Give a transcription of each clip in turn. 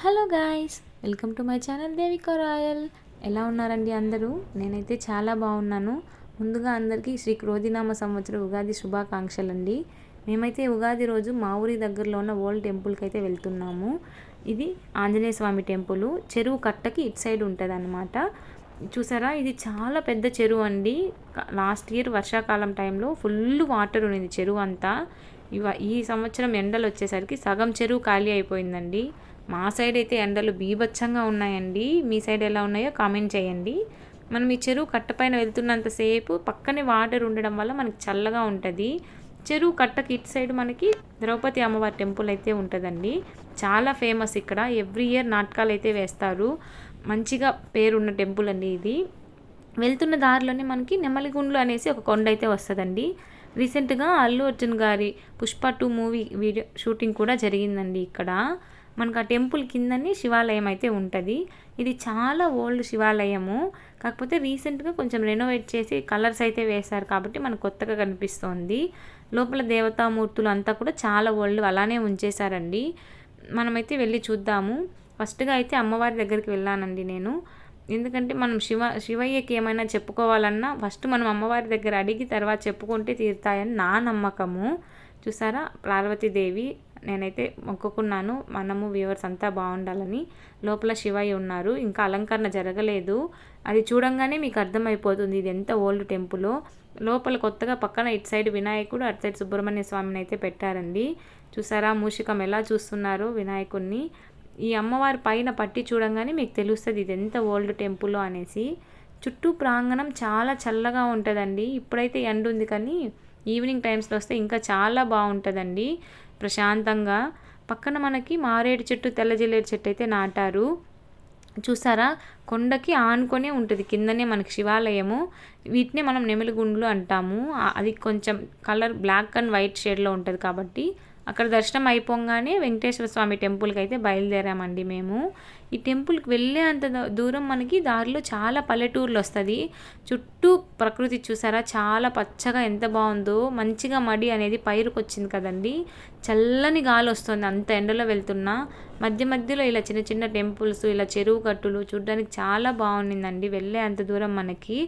Hello guys welcome to my channel Devika Royal. ఎలా ఉన్నారండి అందరూ? నేనైతే చాలా బాగున్నాను. ముందుగా అందరికీ శ్రీ క్రోధినామ సంవత్సర ఉగాది శుభాకాంక్షలు అండి మేమైతే ఉగాది రోజు మా ఊరి దగ్గరలో ఉన్న ఓల్డ్ టెంపుల్కి అయితే వెళ్తున్నాము. ఇది ఆంజనేయ స్వామి టెంపుల్. చెరువు కట్టకి ఇటు సైడ్ ఉంటుంది చూసారా? ఇది చాలా పెద్ద చెరువు అండి. లాస్ట్ ఇయర్ వర్షాకాలం టైంలో ఫుల్ వాటర్ ఉన్నది చెరువు అంతా. ఇవ ఈ సంవత్సరం ఎండలు వచ్చేసరికి సగం చెరువు ఖాళీ అయిపోయిందండి. మా సైడ్ అయితే ఎండలు బీభత్సంగా ఉన్నాయండి. మీ సైడ్ ఎలా ఉన్నాయో కామెంట్ చేయండి. మనం ఈ చెరువు కట్టపైన వెళ్తున్నంతసేపు పక్కనే వాటర్ ఉండడం వల్ల మనకి చల్లగా ఉంటుంది. చెరువు కట్టకి ఇటు సైడ్ మనకి ద్రౌపది అమ్మవారి టెంపుల్ అయితే ఉంటుందండి. చాలా ఫేమస్ ఇక్కడ. ఎవ్రీ ఇయర్ నాటకాలు అయితే వేస్తారు. మంచిగా పేరున్న టెంపుల్ అండి ఇది. వెళ్తున్న దారిలోనే మనకి నెమలిగుండ్లు అనేసి ఒక కొండ అయితే వస్తుందండి. రీసెంట్గా అల్లు అర్జున్ గారి Pushpa two movie video shooting కూడా జరిగిందండి ఇక్కడ. మనకు ఆ టెంపుల్ కిందనే శివాలయం అయితే ఉంటుంది. ఇది చాలా ఓల్డ్ శివాలయము. కాకపోతే రీసెంట్గా కొంచెం రెనోవేట్ చేసి కలర్స్ అయితే వేశారు కాబట్టి మనకు కొత్తగా కనిపిస్తోంది. లోపల దేవతామూర్తులు అంతా కూడా చాలా ఓల్డ్ అలానే ఉంచేశారండి. మనమైతే వెళ్ళి చూద్దాము. ఫస్ట్గా అయితే అమ్మవారి దగ్గరికి వెళ్ళానండి నేను. ఎందుకంటే మనం శివ శివయ్యకి ఏమైనా చెప్పుకోవాలన్నా ఫస్ట్ మనం అమ్మవారి దగ్గర అడిగి తర్వాత చెప్పుకుంటే తీరుతాయని నా నమ్మకము. చూసారా? పార్వతీదేవి నేనైతే మొక్కుకున్నాను. మనము వ్యూవర్స్ అంతా బాగుండాలని. లోపల శివయ్య ఉన్నారు. ఇంకా అలంకరణ జరగలేదు. అది చూడంగానే మీకు అర్థమైపోతుంది ఇది ఎంత ఓల్డ్ టెంపుల్. లోపల కొత్తగా పక్కన ఇటు సైడ్ వినాయకుడు అటు సైడ్ సుబ్రహ్మణ్య స్వామిని అయితే పెట్టారండి. చూసారా? మూషికం ఎలా చూస్తున్నారు వినాయకుడిని ఈ అమ్మవారి పైన పట్టి చూడంగానే మీకు తెలుస్తుంది ఇది ఎంత ఓల్డ్ టెంపుల్ అనేసి. చుట్టూ ప్రాంగణం చాలా చల్లగా ఉంటుందండి. ఇప్పుడైతే ఎండ ఉంది కానీ ఈవినింగ్ టైమ్స్లో వస్తే ఇంకా చాలా బాగుంటుందండి. ప్రశాంతంగా. పక్కన మనకి మారేడు చెట్టు తెల్లజిల్లేడు చెట్టు అయితే నాటారు. చూసారా? కొండకి ఆనుకొనే ఉంటుంది. కిందనే మనకి శివాలయము. వీటినే మనం నెమిలిగుండ్లు అంటాము. అది కొంచెం కలర్ బ్లాక్ అండ్ వైట్ షేడ్లో ఉంటుంది కాబట్టి అక్కడ దర్శనం అయిపోగానే వెంకటేశ్వర స్వామి టెంపుల్కి అయితే బయలుదేరామండి మేము. ఈ టెంపుల్కి వెళ్ళే అంత దూరం మనకి దారిలో చాలా పల్లెటూర్లు వస్తుంది. చుట్టూ ప్రకృతి చూసారా? చాలా పచ్చగా ఎంత బాగుందో. మంచిగా మడి అనేది పైరుకు వచ్చింది కదండి. చల్లని గాలి వస్తుంది అంత ఎండలో వెళ్తున్నా. మధ్య మధ్యలో ఇలా చిన్న చిన్న టెంపుల్స్ ఇలా చెరువు కట్టులు చూడడానికి చాలా బాగుండిందండి వెళ్ళే అంత దూరం మనకి.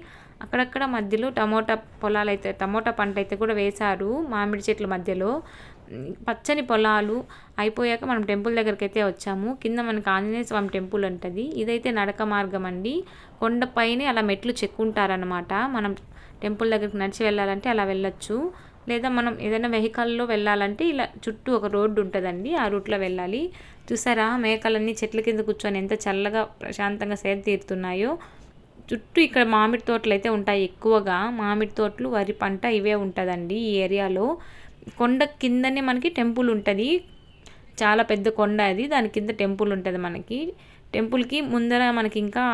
అక్కడక్కడ మధ్యలో టమోటా పొలాలు అయితే టమోటా పంట అయితే కూడా వేశారు మామిడి చెట్ల మధ్యలో. పచ్చని పొలాలు అయిపోయాక మనం టెంపుల్ దగ్గరికి అయితే వచ్చాము. కింద మనకి ఆంజనేయ స్వామి టెంపుల్ ఉంటుంది. ఇదైతే నడక మార్గం అండి. కొండపైనే అలా మెట్లు చెక్కుంటారనమాట మనం టెంపుల్ దగ్గరికి నడిచి వెళ్ళాలంటే అలా వెళ్ళొచ్చు. లేదా మనం ఏదైనా వెహికల్లో వెళ్ళాలంటే ఇలా చుట్టూ ఒక రోడ్డు ఉంటుందండి. ఆ రూట్లో వెళ్ళాలి. చూసారా? మేకలన్నీ చెట్ల కింద కూర్చొని ఎంత చల్లగా ప్రశాంతంగా సేద తీరుతున్నాయో. చుట్టూ ఇక్కడ మామిడి తోటలు అయితే ఉంటాయి ఎక్కువగా. మామిడి తోటలు వరి పంట ఇవే ఉంటుందండి ఈ ఏరియాలో. కొండ కిందనే మనకి టెంపుల్ ఉంటుంది. చాలా పెద్ద కొండ అది. దాని కింద టెంపుల్ ఉంటుంది మనకి. టెంపుల్కి ముందర మనకి ఇంకా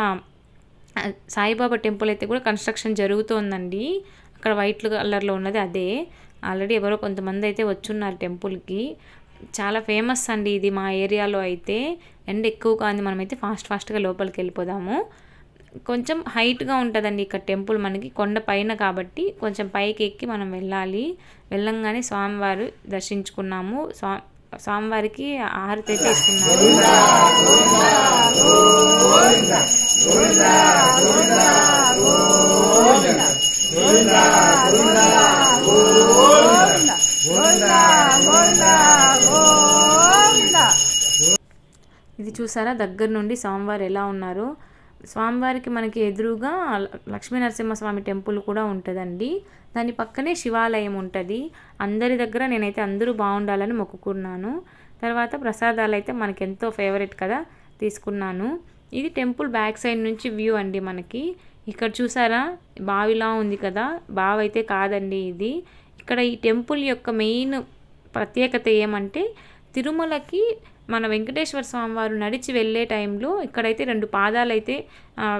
సాయిబాబా టెంపుల్ అయితే కూడా కన్స్ట్రక్షన్ జరుగుతోందండి. అక్కడ వైట్ కలర్లో ఉన్నది అదే. ఆల్రెడీ ఎవరో కొంతమంది అయితే వచ్చున్నారు టెంపుల్కి చాలా ఫేమస్ అండి ఇది మా ఏరియాలో అయితే. ఎండ ఎక్కువ కాదు మనమైతే ఫాస్ట్ ఫాస్ట్గా లోపలికి వెళ్ళిపోదాము. కొంచెం హైట్గా ఉంటుందండి ఇక్కడ టెంపుల్ మనకి కొండ పైన కాబట్టి కొంచెం పైకి ఎక్కి మనం వెళ్ళాలి. వెళ్ళంగానే స్వామివారు దర్శించుకున్నాము. స్వా స్వామివారికి ఆరతి అయితే ఇస్తున్నాము. ఇది చూసారా? దగ్గర నుండి స్వామివారు ఎలా ఉన్నారు? స్వామివారికి మనకి ఎదురుగా లక్ష్మీ నరసింహస్వామి టెంపుల్ కూడా ఉంటుందండి. దాని పక్కనే శివాలయం ఉంటుంది. అందరి దగ్గర నేనైతే అందరూ బాగుండాలని మొక్కుకున్నాను. తర్వాత ప్రసాదాలు అయితే మనకి ఎంతో ఫేవరెట్ కదా తీసుకున్నాను. ఇది టెంపుల్ బ్యాక్ సైడ్ నుంచి వ్యూ అండి మనకి. ఇక్కడ చూసారా? బావిలా ఉంది కదా? బావి అయితే కాదండి ఇది. ఇక్కడ ఈ టెంపుల్ యొక్క మెయిన్ ప్రత్యేకత ఏమంటే తిరుమలకి మన వెంకటేశ్వర స్వామి వారు నడిచి వెళ్ళే టైంలో ఇక్కడైతే రెండు పాదాలు అయితే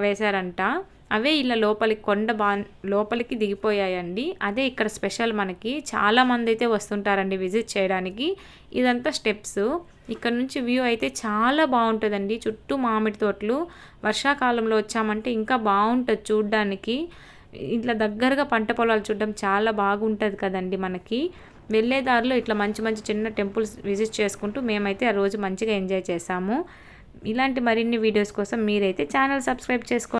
వేశారంట. అవే ఇలా లోపలికి కొండ బా లోపలికి దిగిపోయాయండి. అదే ఇక్కడ స్పెషల్ మనకి. చాలామంది అయితే వస్తుంటారండి విజిట్ చేయడానికి. ఇదంతా స్టెప్స్. ఇక్కడ నుంచి వ్యూ అయితే చాలా బాగుంటుందండి. చుట్టూ మామిడి తోటలు. వర్షాకాలంలో వచ్చామంటే ఇంకా బాగుంటుంది చూడ్డానికి. ఇట్లా దగ్గరగా పంట పొలాలు చూడడం చాలా బాగుంటుంది కదండి మనకి. వెళ్ళే దారిలో ఇట్లా మంచి మంచి చిన్న టెంపుల్స్ విజిట్ చేసుకుంటూ మేమైతే ఆ రోజు మంచిగా ఎంజాయ్ చేసాము. ఇలాంటి మరిన్ని వీడియోస్ కోసం మీరైతే ఛానల్ సబ్స్క్రైబ్ చేసుకోండి